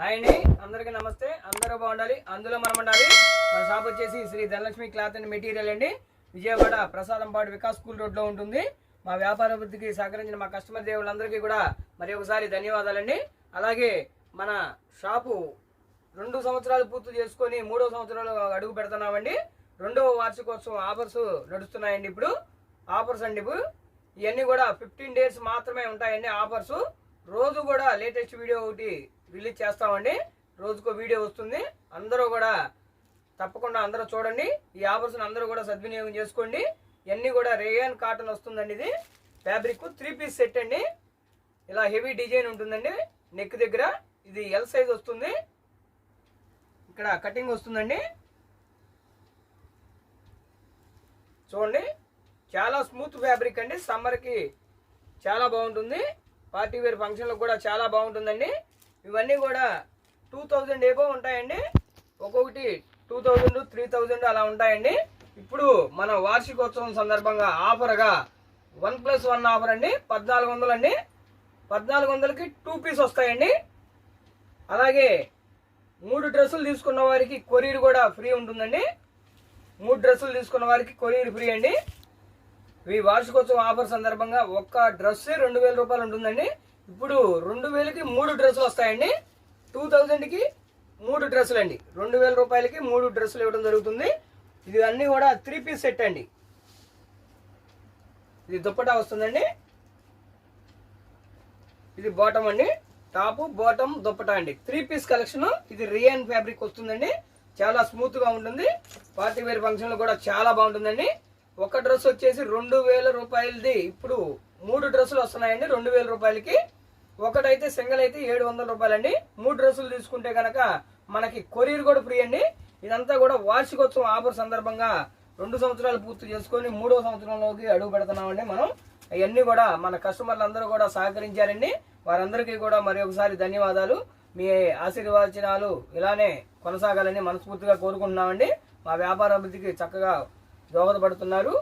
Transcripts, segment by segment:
Hi అండి అందరికీ నమస్తే. అందరూ బాగుండాలి అందులో మనం ఉండాలి. మన షాప్ వచ్చేసి Shri Dhanalakshmi cloth and material అండి. విజయవాడ ప్రసాదంపాడు వికాస్ స్కూల్ రోడ్లో ఉంటుంది. మా వ్యాపార అభివృద్ధికి సహకరించిన మా కస్టమర్ దేవులందరికీ కూడా మరి ఒకసారి ధన్యవాదాలండి. అలాగే మన షాపు రెండు సంవత్సరాలు పూర్తి చేసుకొని మూడో సంవత్సరాలు అడుగు పెడుతున్నామండి. రెండవ వార్షికోత్సవం ఆఫర్స్ నడుస్తున్నాయండి ఇప్పుడు. ఆఫర్స్ అండి ఇప్పుడు. ఇవన్నీ కూడా ఫిఫ్టీన్ డేస్ మాత్రమే ఉంటాయండి ఆఫర్స్. రోజు కూడా లేటెస్ట్ వీడియో ఒకటి రిలీజ్ చేస్తామండి. రోజుకో వీడియో వస్తుంది. అందరూ కూడా తప్పకుండా అందరూ చూడండి. ఈ ఆఫర్స్ని అందరూ కూడా సద్వినియోగం చేసుకోండి. ఇవన్నీ కూడా రేయన్ కాటన్ వస్తుందండి ఇది. ఫ్యాబ్రిక్ త్రీ పీస్ సెట్ అండి. ఇలా హెవీ డిజైన్ ఉంటుందండి. నెక్ దగ్గర ఇది ఎల్ సైజ్ వస్తుంది. ఇక్కడ కటింగ్ వస్తుందండి. చూడండి. చాలా స్మూత్ ఫ్యాబ్రిక్ అండి. సమ్మర్కి చాలా బాగుంటుంది. పార్టీ వేర్ ఫంక్షన్లకు కూడా చాలా బాగుంటుందండి. ఇవన్నీ కూడా టూ థౌజండ్ ఏబో ఉంటాయండి. ఒక్కొక్కటి టూ థౌజండ్ త్రీ థౌజండ్ అలా ఉంటాయండి. ఇప్పుడు మన వార్షికోత్సవం సందర్భంగా ఆఫర్గా వన్ ప్లస్ వన్ ఆఫర్ అండి. పద్నాలుగు వందలు అండి. పద్నాలుగు వందలకి టూ పీస్ వస్తాయండి. అలాగే మూడు డ్రెస్సులు తీసుకున్న వారికి కొరియర్ కూడా ఫ్రీ ఉంటుందండి. మూడు డ్రెస్సులు తీసుకున్న వారికి కొరియర్ ఫ్రీ అండి. ఈ వార్షికోత్సవం ఆఫర్ సందర్భంగా ఒక్క డ్రెస్సే రెండు వేల రూపాయలు ఉంటుందండి. ఇప్పుడు రెండు వేలకి మూడు డ్రెస్సులు వస్తాయండి. టూ థౌజండ్కి మూడు డ్రెస్సులు అండి రెండు వేల రూపాయలకి మూడు డ్రెస్సులు ఇవ్వడం జరుగుతుంది. ఇది అన్నీ కూడా త్రీ పీస్ సెట్ అండి. ఇది దుప్పటా వస్తుందండి. ఇది బాటమ్ అండి. టాప్ బాటమ్ దుప్పటా అండి. త్రీ పీస్ కలెక్షన్ ఇది రియన్ ఫ్యాబ్రిక్ వస్తుందండి. చాలా స్మూత్గా ఉంటుంది. పార్టీ వేర్ ఫంక్షన్లో కూడా చాలా బాగుంటుందండి. ఒక డ్రెస్ వచ్చేసి రెండు వేల రూపాయలది. ఇప్పుడు మూడు డ్రెస్సులు వస్తున్నాయండి. రెండు వేల రూపాయలకి ఒకటైతే సింగల్ అయితే ఏడు వందల రూపాయలండి. మూడు డ్రెస్సులు తీసుకుంటే కనుక మనకి కొరియర్ కూడా ఫ్రీ అండి. ఇదంతా కూడా వార్షికోత్సవం ఆఫర్ సందర్భంగా రెండు సంవత్సరాలు పూర్తి చేసుకొని మూడో సంవత్సరంలోకి అడుగు పెడుతున్నామండి మనం. అవన్నీ కూడా మన కస్టమర్లు అందరూ కూడా సహకరించారండి వారందరికీ కూడా మరి ఒకసారి ధన్యవాదాలు. మీ ఆశీర్వచనాలు ఇలానే కొనసాగాలని మనస్ఫూర్తిగా కోరుకుంటున్నామండి. మా వ్యాపార అభివృద్ధికి చక్కగా దోహదపడుతున్నారు.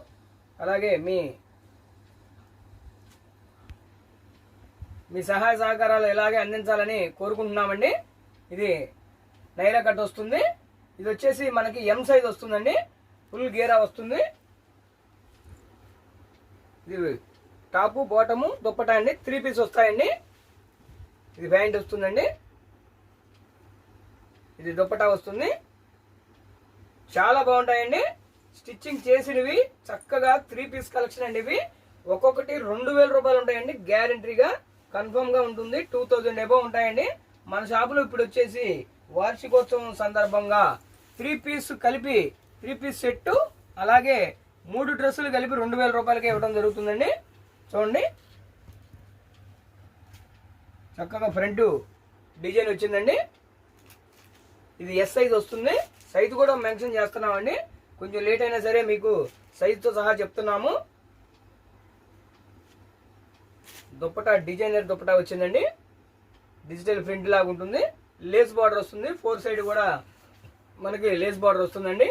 అలాగే మీ మీ సహాయ సహకారాలు ఇలాగే అందించాలని కోరుకుంటున్నామండి. ఇది నైరా కట్ వస్తుంది. ఇది వచ్చేసి మనకి ఎం సైజ్ వస్తుందండి. ఫుల్ గేరా వస్తుంది. ఇది టాపు బాటము దుప్పటా అండి. త్రీ పీస్ వస్తాయండి. ఇది ప్యాంట్ వస్తుందండి. ఇది దుప్పటా వస్తుంది. చాలా బాగుంటాయండి. స్టిచ్చింగ్ చేసినవి చక్కగా త్రీ పీస్ కలెక్షన్ అండి ఇవి. ఒక్కొక్కటి రెండు వేల రూపాయలు ఉంటాయండి గ్యారంటీగా కన్ఫర్మ్గా ఉంటుంది. టూ థౌజండ్ ఎబో ఉంటాయండి. మన షాపులో ఇప్పుడు వచ్చేసి వార్షికోత్సవం సందర్భంగా త్రీ పీస్ కలిపి త్రీ పీస్ సెట్టు అలాగే మూడు డ్రెస్సులు కలిపి రెండు వేల రూపాయలకి ఇవ్వడం జరుగుతుందండి. చూడండి. చక్కగా ఫ్రంట్ డిజైన్ వచ్చిందండి. ఇది ఎస్ సైజ్ వస్తుంది. సైజు కూడా మెన్షన్ చేస్తున్నామండి. కొంచెం లేట్ అయినా సరే మీకు సైజుతో సహా చెప్తున్నాము. దుప్పటా డిజైనర్ దుప్పటా వచ్చిందండి. డిజిటల్ ప్రింట్ లాగా ఉంటుంది. లేస్ బార్డర్ వస్తుంది. ఫోర్ సైడ్ కూడా మనకి లేస్ బార్డర్ వస్తుందండి.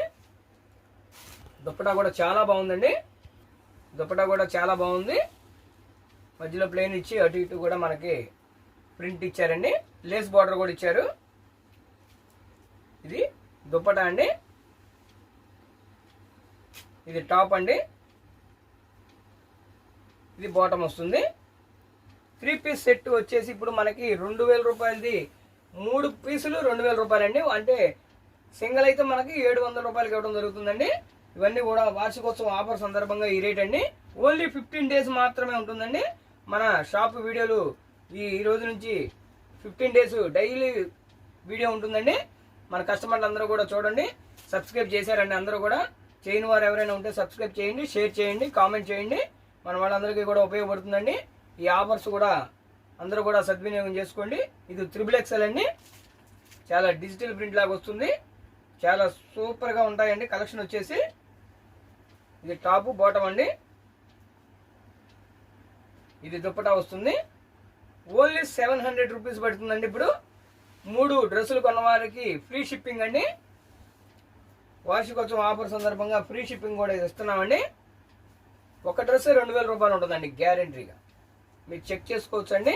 దుప్పటా కూడా చాలా బాగుందండి. దుప్పటా కూడా చాలా బాగుంది. మధ్యలో ప్లేన్ ఇచ్చి అటు ఇటు కూడా మనకి ప్రింట్ ఇచ్చారండి. లేస్ బార్డర్ కూడా ఇచ్చారు. ఇది దుప్పటా అండి. ఇది టాప్ అండి. ఇది బాటమ్ వస్తుంది. త్రీ పీస్ సెట్ వచ్చేసి ఇప్పుడు మనకి రెండు వేల రూపాయలది. మూడు పీసులు రెండు వేల రూపాయలండి. అంటే సింగిల్ అయితే మనకి ఏడు వందల రూపాయలకి ఇవ్వడం జరుగుతుందండి. ఇవన్నీ కూడా వార్షికోత్సవం ఆఫర్ సందర్భంగా ఈ రేట్ అండి. ఓన్లీ ఫిఫ్టీన్ డేస్ మాత్రమే ఉంటుందండి. మన షాప్ వీడియోలు ఈ ఈ రోజు నుంచి ఫిఫ్టీన్ డేస్ డైలీ వీడియో ఉంటుందండి. మన కస్టమర్లు అందరూ కూడా చూడండి. సబ్స్క్రైబ్ చేశారండి అందరూ కూడా. చేయని వారు ఎవరైనా ఉంటే సబ్స్క్రైబ్ చేయండి షేర్ చేయండి కామెంట్ చేయండి. మన వాళ్ళందరికీ కూడా ఉపయోగపడుతుందండి. ఈ ఆఫర్స్ కూడా అందరూ కూడా సద్వినియోగం చేసుకోండి. ఇది త్రిబుల్ ఎక్సెల్ అండి. చాలా డిజిటల్ ప్రింట్ లాగా వస్తుంది. చాలా సూపర్గా ఉంటాయండి. కలెక్షన్ వచ్చేసి ఇది టాపు బాటమ్ అండి. ఇది దుప్పటా వస్తుంది. ఓన్లీ సెవెన్ హండ్రెడ్ రూపీస్ పడుతుందండి ఇప్పుడు. మూడు డ్రెస్సులు కొన్న వారికి ఫ్రీ షిప్పింగ్ అండి. వార్షికోత్సవం ఆఫర్ సందర్భంగా ఫ్రీ షిప్పింగ్ కూడా ఇస్తున్నామండి. ఒక డ్రెస్ రెండు వేల రూపాయలు ఉంటుందండి గ్యారంటీగా మీరు చెక్ చేసుకోవచ్చు అండి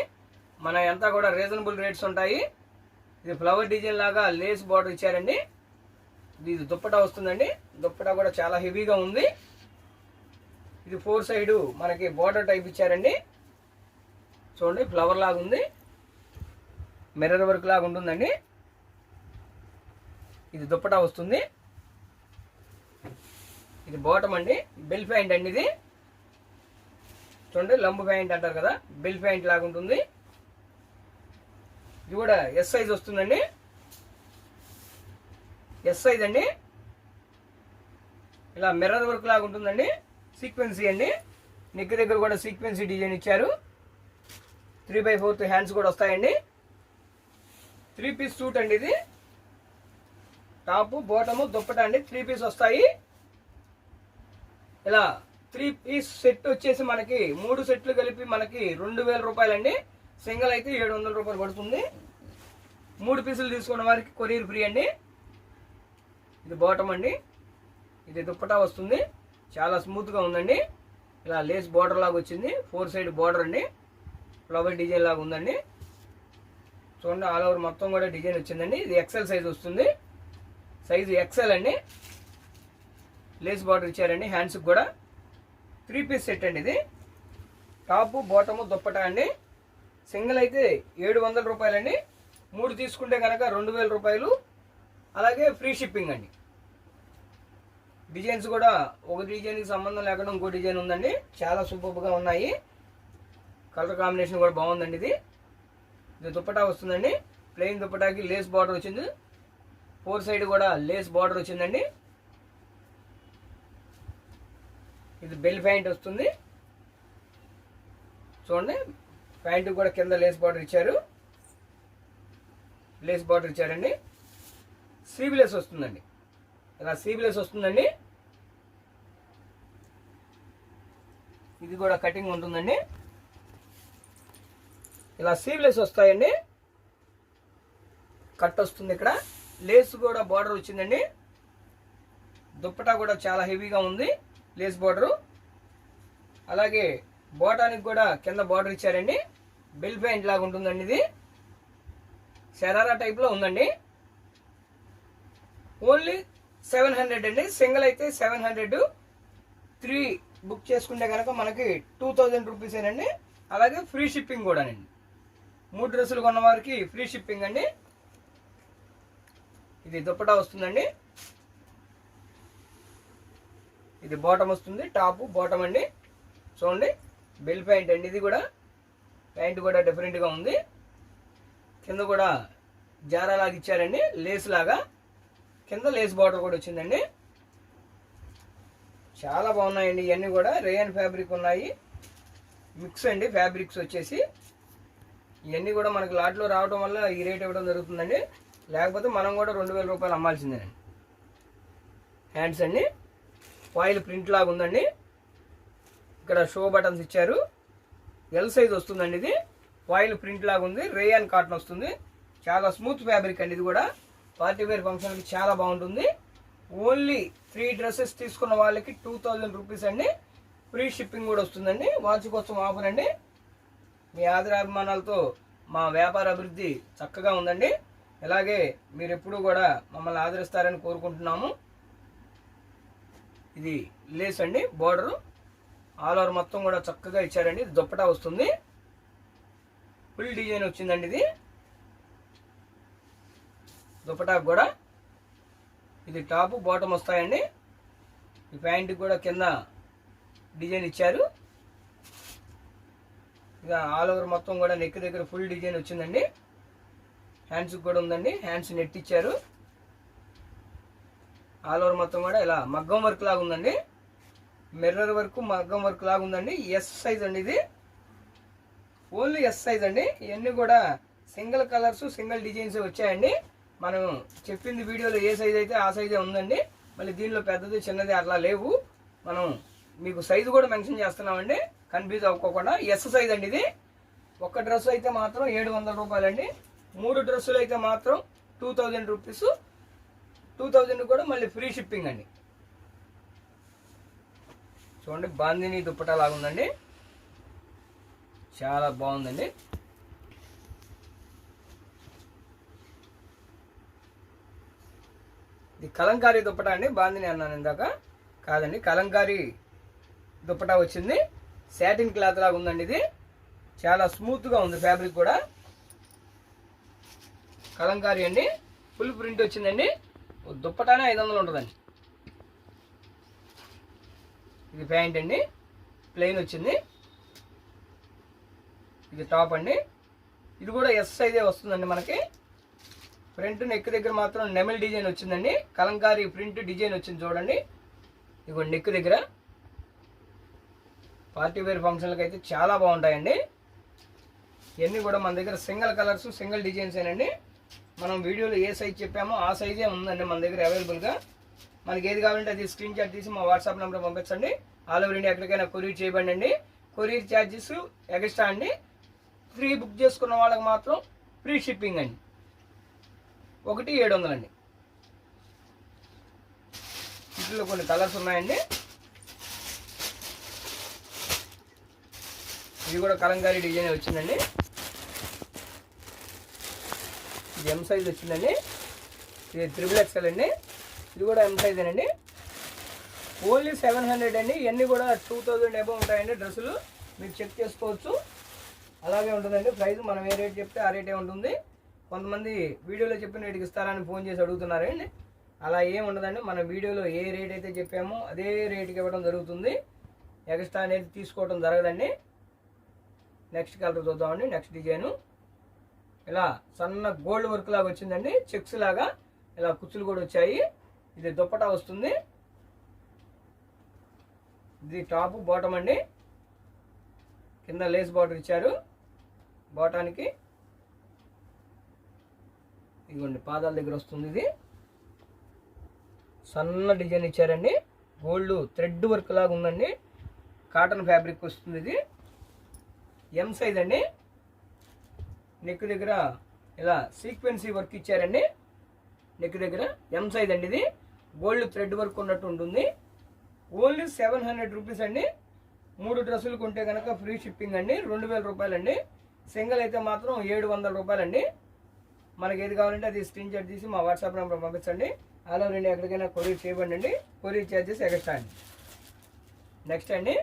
మన అంతా కూడా రీజనబుల్ రేట్స్ ఉంటాయి. ఇది ఫ్లవర్ డిజైన్ లాగా లేస్ బార్డర్ ఇచ్చారండి. ఇది దుప్పటా వస్తుందండి. దుప్పటా కూడా చాలా హెవీగా ఉంది. ఇది ఫోర్ సైడ్ మనకి బార్డర్ టైప్ ఇచ్చారండి. చూడండి ఫ్లవర్ లాగా ఉంది. మిర్రర్ వర్క్ లాగా ఉంటుందండి. ఇది దుప్పటా వస్తుంది. ఇది బాటమ్ అండి. బెల్ ప్యాంట్ అండి ఇది. చూడండి లంబు ప్యాంట్ అంటారు కదా బెల్ ప్యాంట్ లాగా ఉంటుంది. ఇది కూడా ఎస్ సైజ్ వస్తుందండి. ఎస్ సైజ్ అండి. ఇలా మిర్రర్ వర్క్ లాగా ఉంటుందండి. సీక్వెన్సీ అండి. నెక్ దగ్గర కూడా సీక్వెన్సీ డిజైన్ ఇచ్చారు. త్రీ బై ఫోర్త్ హ్యాండ్స్ కూడా వస్తాయండి. త్రీ పీస్ సూట్ అండి ఇది. టాపు బోటము దుప్పట అండి. త్రీ పీస్ వస్తాయి. ఇలా త్రీ పీస్ సెట్ వచ్చేసి మనకి మూడు సెట్లు కలిపి మనకి రెండు వేల రూపాయలండి. సింగిల్ అయితే ఏడు వందల రూపాయలు పడుతుంది. మూడు పీసులు తీసుకున్న వారికి కొరియర్ ఫ్రీ అండి. ఇది బాటమ్ అండి. ఇది దుప్పటా వస్తుంది. చాలా స్మూత్గా ఉందండి. ఇలా లేస్ బార్డర్ లాగా వచ్చింది. ఫోర్ సైడ్ బార్డర్ అండి. ఫ్లవర్ డిజైన్ లాగా ఉందండి. చూడండి ఆల్ ఓవర్ మొత్తం కూడా డిజైన్ వచ్చిందండి. ఇది ఎక్సెల్ సైజ్ వస్తుంది. సైజు ఎక్సెల్ అండి. లేస్ బార్డర్ ఇచ్చారండి హ్యాండ్స్కి కూడా. త్రీ పీస్ సెట్ అండి ఇది. టాపు బాటము దుప్పటా అండి. సింగిల్ అయితే ఏడు వందల రూపాయలండి. మూడు తీసుకుంటే కనుక రెండు వేల రూపాయలు. అలాగే ఫ్రీ షిప్పింగ్ అండి. డిజైన్స్ కూడా ఒక డిజైన్కి సంబంధం లేకుండా ఇంకో డిజైన్ ఉందండి. చాలా సూపర్గా ఉన్నాయి. కలర్ కాంబినేషన్ కూడా బాగుందండి ఇది. ఇది దుప్పటా వస్తుందండి. ప్లెయిన్ దుప్పటాకి లేస్ బార్డర్ వచ్చింది. ఫోర్ సైడ్ కూడా లేస్ బార్డర్ వచ్చిందండి. ఇది బెల్ ప్యాంట్ వస్తుంది. చూడండి ప్యాంట్ కూడా కింద లేస్ బార్డర్ ఇచ్చారు. లేస్ బార్డర్ ఇచ్చారండి. సీబిలెస్ వస్తుందండి. ఇలా సీబిలెస్ వస్తుందండి. ఇది కూడా కటింగ్ ఉంటుందండి. ఇలా సీవ్లెస్ వస్తాయండి. కట్ వస్తుంది ఇక్కడ. లేస్ కూడా బార్డర్ వచ్చిందండి. దుప్పటా కూడా చాలా హెవీగా ఉంది. Lace border. అలాగే బోటానికి కూడా కింద బార్డర్ ఇచ్చారండి. బెల్ ప్యాంట్ లాగా ఉంటుందండి ఇది. శరారా టైప్లో ఉందండి. ఓన్లీ సెవెన్ హండ్రెడ్ అండి. సింగిల్ అయితే సెవెన్ హండ్రెడ్. త్రీ బుక్ చేసుకుంటే కనుక మనకి టూ థౌజండ్ రూపీసేనండి అలాగే ఫ్రీ షిప్పింగ్ కూడానండి. మూడు డ్రెస్సులు కొన్న వారికి ఫ్రీ షిప్పింగ్ అండి. ఇది దుప్పటా వస్తుందండి. ఇది బాటమ్ వస్తుంది టాప్ బాటమ్ అండి. చూడండి బెల్ ప్యాంట్ అండి ఇది కూడా. ప్యాంట్ కూడా డిఫరెంట్గా ఉంది. కింద కూడా జారా లాగా ఇచ్చారండి లేస్ లాగా. కింద లేస్ బాటర్ కూడా వచ్చిందండి. చాలా బాగున్నాయండి ఇవన్నీ కూడా. రేయన్ ఫ్యాబ్రిక్ ఉన్నాయి. మిక్స్ అండి ఫ్యాబ్రిక్స్ వచ్చేసి. ఇవన్నీ కూడా మనకి లాట్లో రావడం వల్ల ఈ రేట్ ఇవ్వడం జరుగుతుందండి. లేకపోతే మనం కూడా రెండు వేల రూపాయలు అమ్మాల్సిందేనండి. హ్యాండ్స్ అండి. ఫాయిల్ ప్రింట్ లాగా ఉందండి. ఇక్కడ షో బటన్స్ ఇచ్చారు. ఎల్ సైజ్ వస్తుందండి ఇది. ఫాయిల్ ప్రింట్ లాగా ఉంది. రేయాన్ కాటన్ వస్తుంది. చాలా స్మూత్ ఫ్యాబ్రిక్ అండి ఇది కూడా. పార్టీ వేర్ ఫంక్షన్కి చాలా బాగుంటుంది. ఓన్లీ త్రీ డ్రెస్సెస్ తీసుకున్న వాళ్ళకి టూ థౌజండ్ రూపీస్ అండి. ఫ్రీ షిప్పింగ్ కూడా వస్తుందండి. వాచ్ కోసం ఆఫర్ అండి. మీ ఆదరాభిమానాలతో మా వ్యాపార అభివృద్ధి చక్కగా ఉందండి. ఇలాగే మీరు ఎప్పుడూ కూడా మమ్మల్ని ఆదరిస్తారని కోరుకుంటున్నాము. ఇది లేస్ అండి బార్డరు ఆల్ ఓవర్ మొత్తం కూడా చక్కగా ఇచ్చారండి. దుప్పటా వస్తుంది. ఫుల్ డిజైన్ వచ్చిందండి ఇది. దుప్పటాకు కూడా. ఇది టాప్ బాటమ్ వస్తాయండి. ఈ ప్యాంట్కి కూడా కింద డిజైన్ ఇచ్చారు. ఇక ఆల్ ఓవర్ మొత్తం కూడా నెక్ దగ్గర ఫుల్ డిజైన్ వచ్చిందండి. హ్యాండ్స్కి కూడా ఉందండి. హ్యాండ్స్ నెట్ ఇచ్చారు. ఆల్ ఓవర్ మొత్తం కూడా ఇలా మగ్గం వర్క్ లాగా ఉందండి. మిర్రర్ వర్క్ మగ్గం వర్క్ లాగా ఉందండి. ఎస్ సైజ్ అండి ఇది. ఓన్లీ ఎస్ సైజ్ అండి. ఇవన్నీ కూడా సింగిల్ కలర్స్ సింగిల్ డిజైన్స్ వచ్చాయండి. మనం చెప్పింది వీడియోలో ఏ సైజ్ అయితే ఆ సైజే ఉందండి. మళ్ళీ దీనిలో పెద్దది చిన్నది అట్లా లేవు. మనం మీకు సైజు కూడా మెన్షన్ చేస్తున్నామండి. కన్ఫ్యూజ్ అవ్వకోకుండా ఎస్ సైజ్ అండి ఇది. ఒక డ్రెస్ అయితే మాత్రం ఏడు వందల రూపాయలండి. మూడు డ్రెస్సులు అయితే మాత్రం two thousand rupees two thousand కూడా మళ్ళీ ఫ్రీ షిప్పింగ్ అండి. చూడండి బాందిని దుప్పటా లాగా ఉందండి. చాలా బాగుందండి. ఇది కలంకారీ దుప్పటా అండి బాందిని అన్నాను ఇందాక. కాదండి కలంకారీ దుప్పటా వచ్చింది. శాటిన్ క్లాత్ లాగా ఉందండి ఇది. చాలా స్మూత్గా ఉంది ఫ్యాబ్రిక్ కూడా. కలంకారీ అండి. ఫుల్ ప్రింట్ వచ్చిందండి. దుప్పటానే ఐదు వందలు ఉంటుందండి. ఇది ప్యాంట్ అండి. ప్లెయిన్ వచ్చింది. ఇది టాప్ అండి. ఇది కూడా ఎస్ సైజే వస్తుందండి మనకి. ఫ్రంట్ నెక్ దగ్గర మాత్రం నెమల్ డిజైన్ వచ్చిందండి. కలంకారీ ప్రింట్ డిజైన్ వచ్చింది చూడండి. ఇదిగో నెక్ దగ్గర. పార్టీ వేర్ ఫంక్షన్లకు అయితే చాలా బాగుంటాయండి. ఇవన్నీ కూడా మన దగ్గర సింగిల్ కలర్స్ సింగిల్ డిజైన్స్ ఏనండి. మనం వీడియోలో ఏ సైజ్ చెప్పామో ఆ సైజే ఉందండి మన దగ్గర అవైలబుల్గా మనకి ఏది కావాలంటే అది స్క్రీన్ షాట్ తీసి మా వాట్సాప్ నెంబర్ పంపించండి. ఆల్ ఓవర్ ఇండియా ఎక్కడికైనా కొరియర్ చేయబండి అండి. కొరియర్ ఛార్జెస్ ఎక్స్ట్రా అండి. ఫ్రీ బుక్ చేసుకున్న వాళ్ళకి మాత్రం ఫ్రీ షిప్పింగ్ అండి. ఒకటి ఏడు వందలండి వీటిలో కొన్ని కలర్స్ ఉన్నాయండి. ఇది కూడా కలంకారీ డిజైన్ వచ్చిందండి. ఇది ఎం సైజ్ వచ్చిందండి. ఇది త్రిబుల్ ఎక్స్ఎల్ అండి. ఇది కూడా ఎం సైజ్ అండి ఓన్లీ సెవెన్ హండ్రెడ్ అండి. ఇవన్నీ కూడా టూ థౌజండ్ ఎబో ఉంటాయండి డ్రెస్సులు. మీరు చెక్ చేసుకోవచ్చు. అలాగే ఉంటుందండి ప్రైస్. మనం ఏ రేట్ చెప్తే ఆ రేటే ఉంటుంది. కొంతమంది వీడియోలో చెప్పిన రేటుకి ఇస్తారని ఫోన్ చేసి అడుగుతున్నారండి. అలా ఏం ఉండదండి. మన వీడియోలో ఏ రేట్ అయితే చెప్పామో అదే రేటుకి ఇవ్వడం జరుగుతుంది. ఎక్స్ట్రా అనేది తీసుకోవడం జరగదండి. నెక్స్ట్ కలర్ చూద్దామండి. నెక్స్ట్ డిజైను ఇలా సన్న గోల్డ్ వర్క్ లాగా వచ్చిందండి. చెక్స్ లాగా ఇలా కుచ్చులు కూడా వచ్చాయి. ఇది దుప్పటా వస్తుంది. ఇది టాప్ బాటమ్ అండి. కింద లేస్ బార్డర్ ఇచ్చారు. బాటానికి. ఇదిగోండి పాదాల దగ్గర వస్తుంది ఇది. సన్న డిజైన్ ఇచ్చారండి. గోల్డ్ థ్రెడ్ వర్క్ లాగా ఉందండి. కాటన్ ఫ్యాబ్రిక్ వస్తుంది ఇది. ఎం సైజ్ అండి. నెక్ దగ్గర ఇలా సీక్వెన్సీ వర్క్ ఇచ్చారండి. నెక్ దగ్గర ఎం సైజ్ అండి ఇది. గోల్డ్ థ్రెడ్ వర్క్ ఉన్నట్టు ఉంటుంది. ఓన్లీ సెవెన్ హండ్రెడ్ రూపీస్ అండి. మూడు డ్రెస్సులు కొంటే కనుక ఫ్రీ షిప్పింగ్ అండి. రెండు వేల రూపాయలండి. సింగిల్ అయితే మాత్రం ఏడు వందల రూపాయలండి. మనకి ఏది కావాలంటే అది స్క్రీన్ షాట్ తీసి మా వాట్సాప్ నెంబర్ పంపించండి. అలా రెండు ఎక్కడికైనా కొరియర్ చేయబండి అండి కొరియర్ ఛార్జెస్ ఎక్స్ట్రా అండి. నెక్స్ట్ అండి.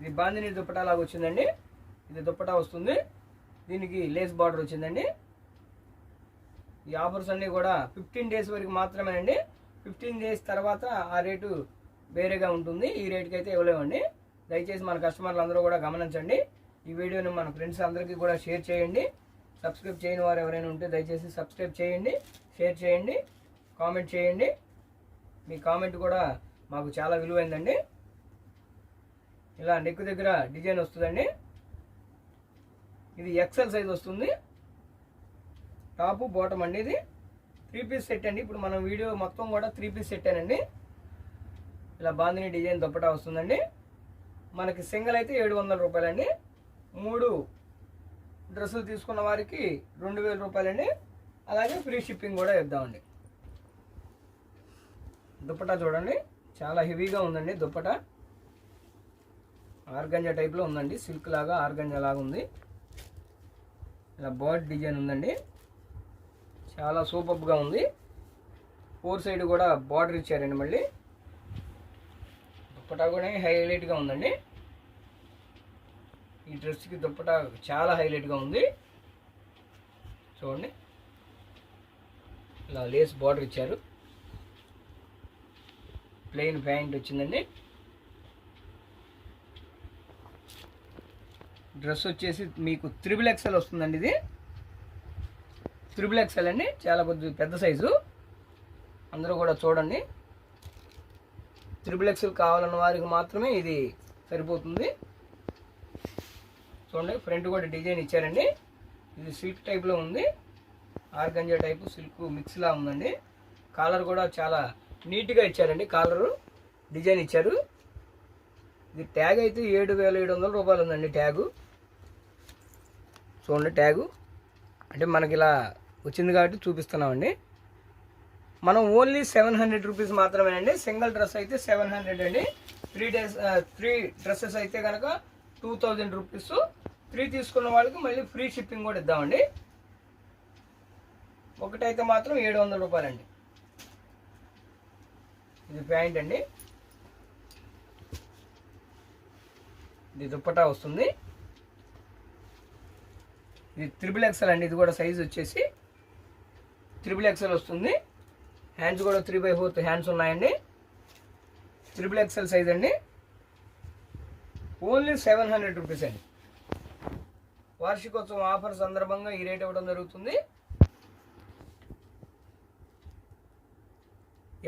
ఇది బాందిని దుప్పటా లాగా వచ్చిందండి. ఇది దుప్పటా వస్తుంది. దీనికి లేస్ బార్డర్ వచ్చిందండి. ఈ ఆఫర్స్ అన్నీ కూడా ఫిఫ్టీన్ డేస్ వరకు మాత్రమేనండి. ఫిఫ్టీన్ డేస్ తర్వాత ఆ రేటు వేరేగా ఉంటుంది. ఈ రేటుకి అయితే ఇవ్వలేమండి. దయచేసి మన కస్టమర్లు అందరూ కూడా గమనించండి. ఈ వీడియోని మన ఫ్రెండ్స్ అందరికీ కూడా షేర్ చేయండి. సబ్స్క్రైబ్ చేయని వారు ఎవరైనా ఉంటే దయచేసి సబ్స్క్రైబ్ చేయండి షేర్ చేయండి కామెంట్ చేయండి. మీ కామెంట్ కూడా మాకు చాలా విలువైందండి. ఇలా నెక్ దగ్గర డిజైన్ వస్తుందండి. ఇది ఎక్సెల్ సైజ్ వస్తుంది. టాపు బాటమ్ అండి ఇది త్రీ పీస్ సెట్ అండి. ఇప్పుడు మనం వీడియో మొత్తం కూడా త్రీ పీస్ సెట్ అండి ఇలా బాందిని డిజైన్ దుప్పటా వస్తుందండి. మనకి సింగిల్ అయితే ఏడు వందల రూపాయలండి. మూడు డ్రెస్సులు తీసుకున్న వారికి రెండు వేల రూపాయలండి. అలాగే ఫ్రీ షిప్పింగ్ కూడా ఇద్దామండి. దుప్పటా చూడండి. చాలా హెవీగా ఉందండి దుప్పటా. ఆర్గంజా టైప్లో ఉందండి. సిల్క్ లాగా ఆర్గంజా లాగా ఉంది. ఇలా బర్డ్ డిజైన్ ఉందండి. చాలా సూపర్గా ఉంది. ఫోర్ సైడ్ కూడా బార్డర్ ఇచ్చారండి మళ్ళీ. దుప్పటా కూడా హైలైట్గా ఉందండి. ఈ డ్రెస్కి దుప్పటా చాలా హైలైట్గా ఉంది. చూడండి. ఇలా లేస్ బార్డర్ ఇచ్చారు. ప్లెయిన్ ప్యాంట్ వచ్చిందండి. డ్రెస్ వచ్చేసి మీకు త్రిబుల్ ఎక్సెల్ వస్తుందండి ఇది. త్రిబుల్ ఎక్సెల్ అండి చాలా కొద్ది పెద్ద సైజు. అందరూ కూడా చూడండి. త్రిబుల్ ఎక్సెల్ కావాలన్న వారికి మాత్రమే ఇది సరిపోతుంది. చూడండి ఫ్రంట్ కూడా డిజైన్ ఇచ్చారండి. ఇది సిల్క్ టైప్లో ఉంది. ఆర్గంజా టైపు సిల్క్ మిక్స్లా ఉందండి. కాలర్ కూడా చాలా నీట్గా ఇచ్చారండి కాలరు డిజైన్ ఇచ్చారు. ఇది ట్యాగ్ అయితే ఏడు వేల ఏడు వందల రూపాయలు ఉందండి ట్యాగు చూడండి ట్యాగు. అంటే మనకి ఇలా వచ్చింది కాబట్టి చూపిస్తున్నామండి. మనం ఓన్లీ సెవెన్ హండ్రెడ్ రూపీస్ మాత్రమేనండి. సింగిల్ డ్రెస్ అయితే సెవెన్ హండ్రెడ్ అండి. త్రీ డేస్ త్రీ డ్రెస్సెస్ అయితే కనుక టూ థౌజండ్ రూపీస్. త్రీ తీసుకున్న వాళ్ళకి మళ్ళీ ఫ్రీ షిప్పింగ్ కూడా ఇద్దామండి. ఒకటైతే మాత్రం ఏడు వందల రూపాయలండి. ఇది ప్యాంట్ అండి. ఇది దుప్పటా వస్తుంది. ఇది త్రిబుల్ ఎక్సెల్ అండి ఇది కూడా సైజ్ వచ్చేసి త్రిబుల్ ఎక్సెల్ వస్తుంది. హ్యాండ్స్ కూడా త్రీ బై ఫోర్త్ హ్యాండ్స్ ఉన్నాయండి. త్రిబుల్ ఎక్సెల్ సైజ్ అండి. ఓన్లీ సెవెన్ హండ్రెడ్ రూపీస్ అండి. వార్షికోత్సవం ఆఫర్ సందర్భంగా ఈ రేట్ ఇవ్వడం జరుగుతుంది.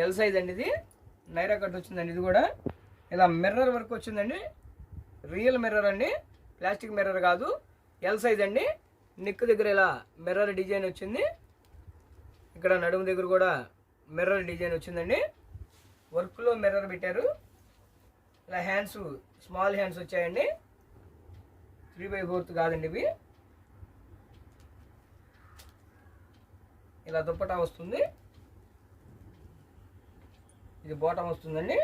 ఎల్ సైజ్ అండి ఇది. నైరా కట్ వచ్చిందండి ఇది కూడా. ఇలా మిర్రర్ వర్క్ వచ్చిందండి. రియల్ మిర్రర్ అండి. ప్లాస్టిక్ మిర్రర్ కాదు. ఎల్ సైజ్ అండి. నెక్ దగ్గర ఇలా మిర్రర్ డిజైన్ వచ్చింది. ఇక్కడ నడుము దగ్గర కూడా మిర్రర్ డిజైన్ వచ్చిందండి. వర్క్లో మిర్రర్ పెట్టారు. ఇలా హ్యాండ్స్ స్మాల్ హ్యాండ్స్ వచ్చాయండి. త్రీ బై ఫోర్త్ కాదండి ఇవి. ఇలా దుప్పటా వస్తుంది. ఇది బాటమ్ వస్తుందండి.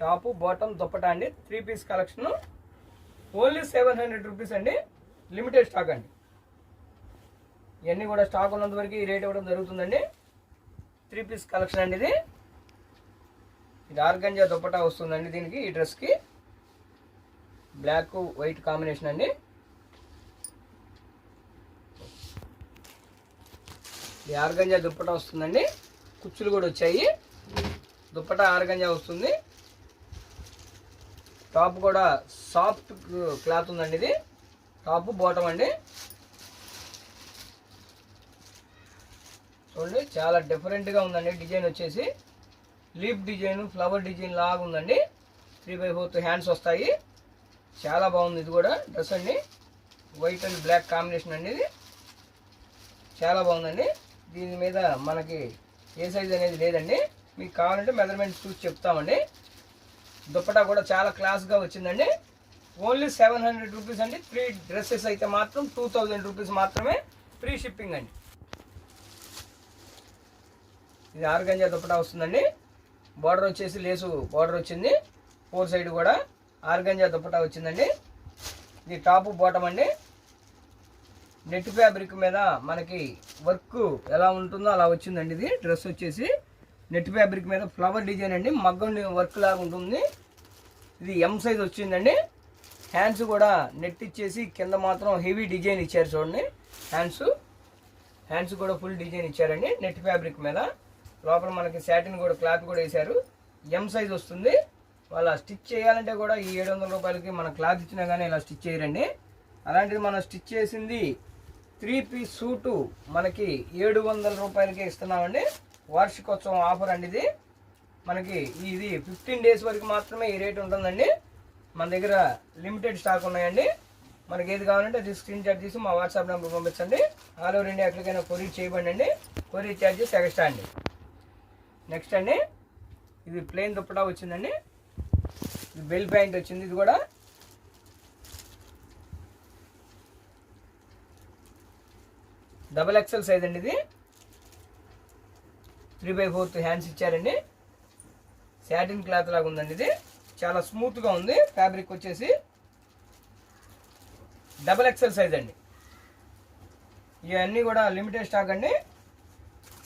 టాపు బాటమ్ దుప్పటా అండి. Three piece collection. Only seven hundred rupees అండి. లిమిటెడ్ స్టాక్ అండి. ఇవన్నీ కూడా స్టాక్ ఉన్నంత వరకు ఈ రేట్ ఇవ్వడం జరుగుతుందండి. త్రీ పీస్ కలెక్షన్ అండి ఇది. ఇది ఆర్గంజా దుప్పటా వస్తుందండి దీనికి ఈ డ్రెస్కి బ్లాక్ వైట్ కాంబినేషన్ అండి. ఇది ఆర్గంజా దుప్పటా వస్తుందండి. కుచ్చులు కూడా వచ్చాయి. దుప్పటా ఆర్గంజా వస్తుంది. టాప్ కూడా సాఫ్ట్ క్లాత్ ఉందండి ఇది. టాప్ బాటం అండి. చూడండి చాలా డిఫరెంట్గా ఉందండి డిజైన్ వచ్చేసి. లీఫ్ డిజైన్ ఫ్లవర్ డిజైన్ లాగా ఉందండి. త్రీ బై ఫోర్త్ హ్యాండ్స్ వస్తాయి. చాలా బాగుంది ఇది కూడా డ్రెస్ అండి. వైట్ అండ్ బ్లాక్ కాంబినేషన్ అండి ఇది. చాలా బాగుందండి. దీని మీద మనకి ఏ సైజ్ అనేది లేదండి. మీకు కావాలంటే మెజర్మెంట్ చూసి చెప్తామండి. దుప్పటా కూడా చాలా క్లాస్గా వచ్చిందండి. ఓన్లీ సెవెన్ హండ్రెడ్ రూపీస్ అండి. త్రీ డ్రెస్సెస్ అయితే మాత్రం టూ థౌజండ్ రూపీస్ మాత్రమే ఫ్రీ షిప్పింగ్ అండి. ఇది ఆర్గంజా దుప్పటా వస్తుందండి. బార్డర్ వచ్చేసి లేసు బార్డర్ వచ్చింది. ఫోర్ సైడ్ కూడా ఆర్గంజా దుప్పటా వచ్చిందండి. ఇది టాప్ బాటం అండి. నెట్ ఫ్యాబ్రిక్ మీద మనకి వర్క్ ఎలా ఉంటుందో అలా వచ్చిందండి ఇది. డ్రెస్ వచ్చేసి నెట్ ఫ్యాబ్రిక్ మీద ఫ్లవర్ డిజైన్ అండి. మగ్గం వర్క్ లాగా ఉంటుంది. ఇది ఎం సైజ్ వచ్చిందండి. హ్యాండ్స్ కూడా నెట్ ఇచ్చేసి కింద మాత్రం హెవీ డిజైన్ ఇచ్చారు చూడండి. హ్యాండ్స్ హ్యాండ్స్ కూడా ఫుల్ డిజైన్ ఇచ్చారండి. నెట్ ఫ్యాబ్రిక్ మీద. లోపల మనకి శాటిన్ కూడా క్లాత్ కూడా వేశారు. ఎం సైజ్ వస్తుంది. వాళ్ళ స్టిచ్ చేయాలంటే కూడా ఈ ఏడు వందల రూపాయలకి మన క్లాత్ ఇచ్చినా కానీ ఇలా స్టిచ్ చేయరండి. అలాంటిది మనం స్టిచ్ చేసింది త్రీ పీస్ సూటు మనకి ఏడు వందల రూపాయలకే ఇస్తున్నామండి. వార్షికోత్సవం ఆఫర్ అండి ఇది. మనకి ఇది ఫిఫ్టీన్ డేస్ వరకు మాత్రమే ఈ రేట్ ఉంటుందండి. మన దగ్గర లిమిటెడ్ స్టాక్ ఉన్నాయండి. మనకి ఏది కావాలంటే అది స్క్రీన్ షాట్ తీసి మా వాట్సాప్ నెంబర్ పంపించండి. ఆల్ ఓవర్ ఇండియా ఎక్కడికైనా కొరియర్ చేయబండి అండి కొరియర్ ఛార్జెస్ ఎక్స్ట్రా అండి. నెక్స్ట్ అండి ఇది ప్లెయిన్ దుప్పటా వచ్చిందండి. ఇది బెల్ ప్యాంట్ వచ్చింది ఇది కూడా. డబల్ ఎక్సెల్ సైజ్ అండి ఇది. త్రీ బై ఫోర్త్ హ్యాండ్స్ ఇచ్చారండి. శాటిన్ క్లాత్ లాగా ఉందండి ఇది. చాలా స్మూత్గా ఉంది ఫ్యాబ్రిక్ వచ్చేసి. డబల్ ఎక్సెల్ సైజ్ అండి. ఇవన్నీ కూడా లిమిటెడ్ స్టాక్ అండి.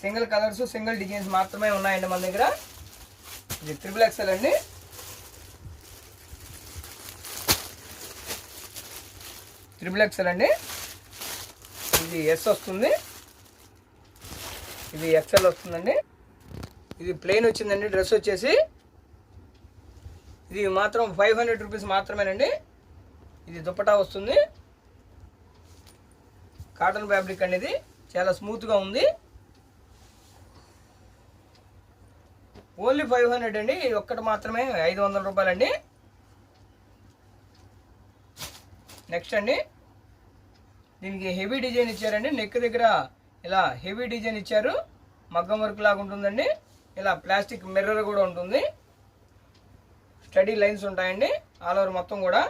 సింగిల్ కలర్స్ సింగిల్ డిజైన్స్ మాత్రమే ఉన్నాయండి మన దగ్గర. ఇది త్రిబుల్ ఎక్సెల్ అండి. త్రిబుల్ ఎక్సెల్ అండి. ఇది ఎస్ వస్తుంది. ఇది ఎక్సెల్ వస్తుందండి. ఇది ప్లెయిన్ వచ్చిందండి డ్రెస్ వచ్చేసి. ఇది మాత్రం ఫైవ్ హండ్రెడ్ రూపీస్ మాత్రమేనండి. ఇది దుప్పటా వస్తుంది. కాటన్ ఫ్యాబ్రిక్ అనేది చాలా స్మూత్గా ఉంది. ఓన్లీ ఫైవ్ హండ్రెడ్ అండి. ఇది ఒక్కటి మాత్రమే ఐదు వందల రూపాయలండి. నెక్స్ట్ అండి. దీనికి హెవీ డిజైన్ ఇచ్చారండి. నెక్ దగ్గర ఇలా హెవీ డిజైన్ ఇచ్చారు. మగ్గం వర్క్ లాగా ఉంటుందండి. ఇలా ప్లాస్టిక్ మిర్రర్ కూడా ఉంటుంది. స్టడీ లైన్స్ ఉంటాయండి. ఆల్ ఓవర్ మొత్తం కూడా.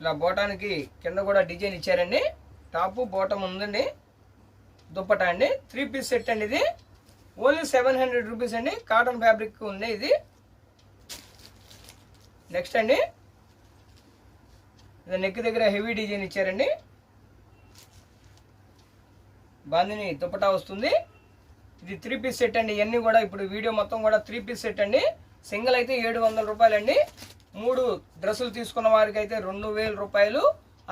ఇలా బోటానికి కింద కూడా డిజైన్ ఇచ్చారండి. టాపు బోటం ఉందండి. దుప్పటా అండి. త్రీ పీస్ సెట్ అండి ఇది. ఓన్లీ సెవెన్ హండ్రెడ్ రూపీస్ అండి. కాటన్ ఫ్యాబ్రిక్ ఉంది ఇది. నెక్స్ట్ అండి. ఇది నెక్ దగ్గర హెవీ డిజైన్ ఇచ్చారండి. బాందిని దుప్పటా వస్తుంది. ఇది త్రీ పీస్ సెట్ అండి. ఇవన్నీ కూడా ఇప్పుడు వీడియో మొత్తం కూడా త్రీ పీస్ సెట్ అండి. సింగిల్ అయితే ఏడు వందల రూపాయలండి మూడు డ్రెస్సులు తీసుకున్న వారికి అయితే రెండు వేల రూపాయలు.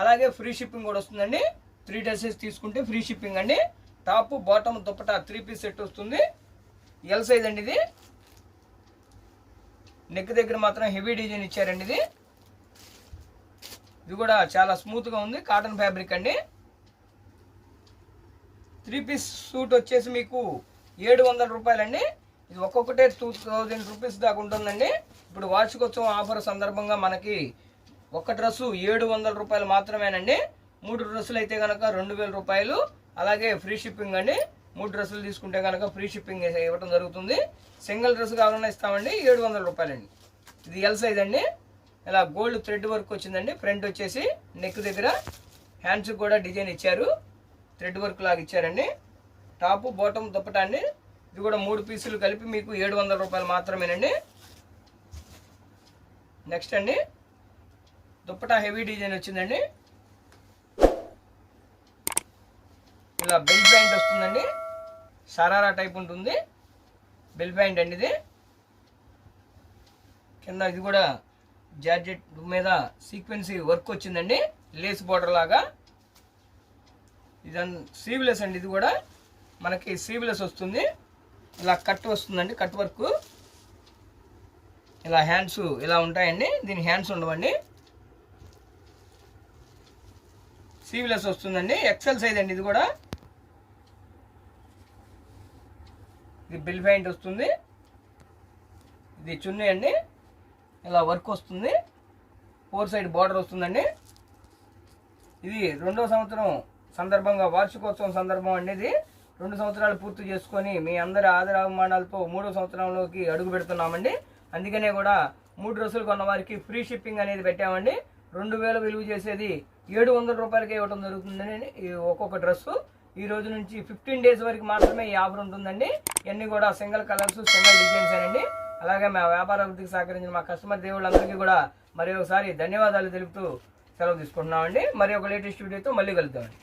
అలాగే ఫ్రీ షిప్పింగ్ కూడా వస్తుందండి. త్రీ డ్రెస్సెస్ తీసుకుంటే ఫ్రీ షిప్పింగ్ అండి. Top bottom dupatta three piece set వస్తుంది. ఎల్ సైజ్ అండి ఇది. నెక్ దగ్గర మాత్రం హెవీ డిజైన్ ఇచ్చారండి ఇది. ఇది కూడా చాలా స్మూత్గా ఉంది కాటన్ ఫ్యాబ్రిక్ అండి. త్రీ పీస్ సూట్ వచ్చేసి మీకు ఏడు వందల రూపాయలండి. ఇది ఒక్కొక్కటే టూ థౌజండ్ రూపీస్ దాకా ఉంటుందండి. ఇప్పుడు వార్షికోత్సవం ఆఫర్ సందర్భంగా మనకి ఒక డ్రెస్సు ఏడు వందల రూపాయలు మాత్రమేనండి. మూడు డ్రెస్సులు అయితే కనుక రెండు వేల రూపాయలు. అలాగే ఫ్రీ షిప్పింగ్ అండి మూడు డ్రెస్సులు తీసుకుంటే కనుక ఫ్రీ షిప్పింగ్ ఇవ్వడం జరుగుతుంది. సింగిల్ డ్రెస్ కావాలన్నా ఇస్తామండి ఏడు వందల రూపాయలండి. ఇది ఎల్ సైజ్ అండి. ఇలా గోల్డ్ థ్రెడ్ వర్క్ వచ్చిందండి. ఫ్రంట్ వచ్చేసి నెక్ దగ్గర హ్యాండ్స్ కూడా డిజైన్ ఇచ్చారు. థ్రెడ్ వర్క్ లాగా ఇచ్చారండి. టాప్ బాటమ్ దుప్పటా అండి. ఇది కూడా మూడు పీసులు కలిపి మీకు ఏడు వందల రూపాయలు మాత్రమేనండి. నెక్స్ట్ అండి. దుప్పటా హెవీ డిజైన్ వచ్చిందండి. ఇలా బెల్ ప్యాంట్ వస్తుందండి. సరారా టైప్ ఉంటుంది. బెల్ ప్యాంట్ అండి ఇది. కింద ఇది కూడా జార్జెట్ మీద సీక్వెన్సీ వర్క్ వచ్చిందండి. లేస్ బోర్డర్ లాగా. ఇదన్ సీవ్లెస్ అండి ఇది కూడా. మనకి సీవ్లెస్ వస్తుంది. ఇలా కట్ వస్తుందండి కట్ వర్క్ ఇలా హ్యాండ్స్ ఇలా ఉంటాయండి. దీని హ్యాండ్స్ ఉండవండి. సీవ్లెస్ వస్తుందండి. ఎక్సెల్ సైజ్ అండి ఇది కూడా. ఇది బిల్ ప్యాంట్ వస్తుంది. ఇది చున్నీ అండి. ఇలా వర్క్ వస్తుంది. ఫోర్ సైడ్ బార్డర్ వస్తుందండి. ఇది రెండో సంవత్సరం సందర్భంగా వార్షికోత్సవం సందర్భం అనేది రెండు సంవత్సరాలు పూర్తి చేసుకొని మీ అందరి ఆదరాభిమానాలతో మూడో సంవత్సరంలోకి అడుగు పెడుతున్నామండి. అందుకనే కూడా మూడు డ్రెస్సులు కొన్న వారికి ఫ్రీ షిప్పింగ్ అనేది పెట్టామండి. రెండు వేలు విలువ చేసేది ఏడు వందల రూపాయలకే ఇవ్వడం జరుగుతుందండి. ఒక్కొక్క డ్రెస్సు ఈ రోజు నుంచి ఫిఫ్టీన్ డేస్ వరకు మాత్రమే ఈ ఆఫర్ ఉంటుందండి. ఇవన్నీ కూడా సింగిల్ కలర్స్ సింగిల్ డిజైన్స్ అండి. అలాగే మా వ్యాపార అభివృద్ధికి సహకరించిన మా కస్టమర్ దేవుళ్ళందరికీ కూడా మరి ఒకసారి ధన్యవాదాలు తెలుపుతూ సెలవు తీసుకుంటున్నామండి. మరి ఒక లేటెస్ట్ వీడియోతో మళ్ళీ కలుద్దామండి.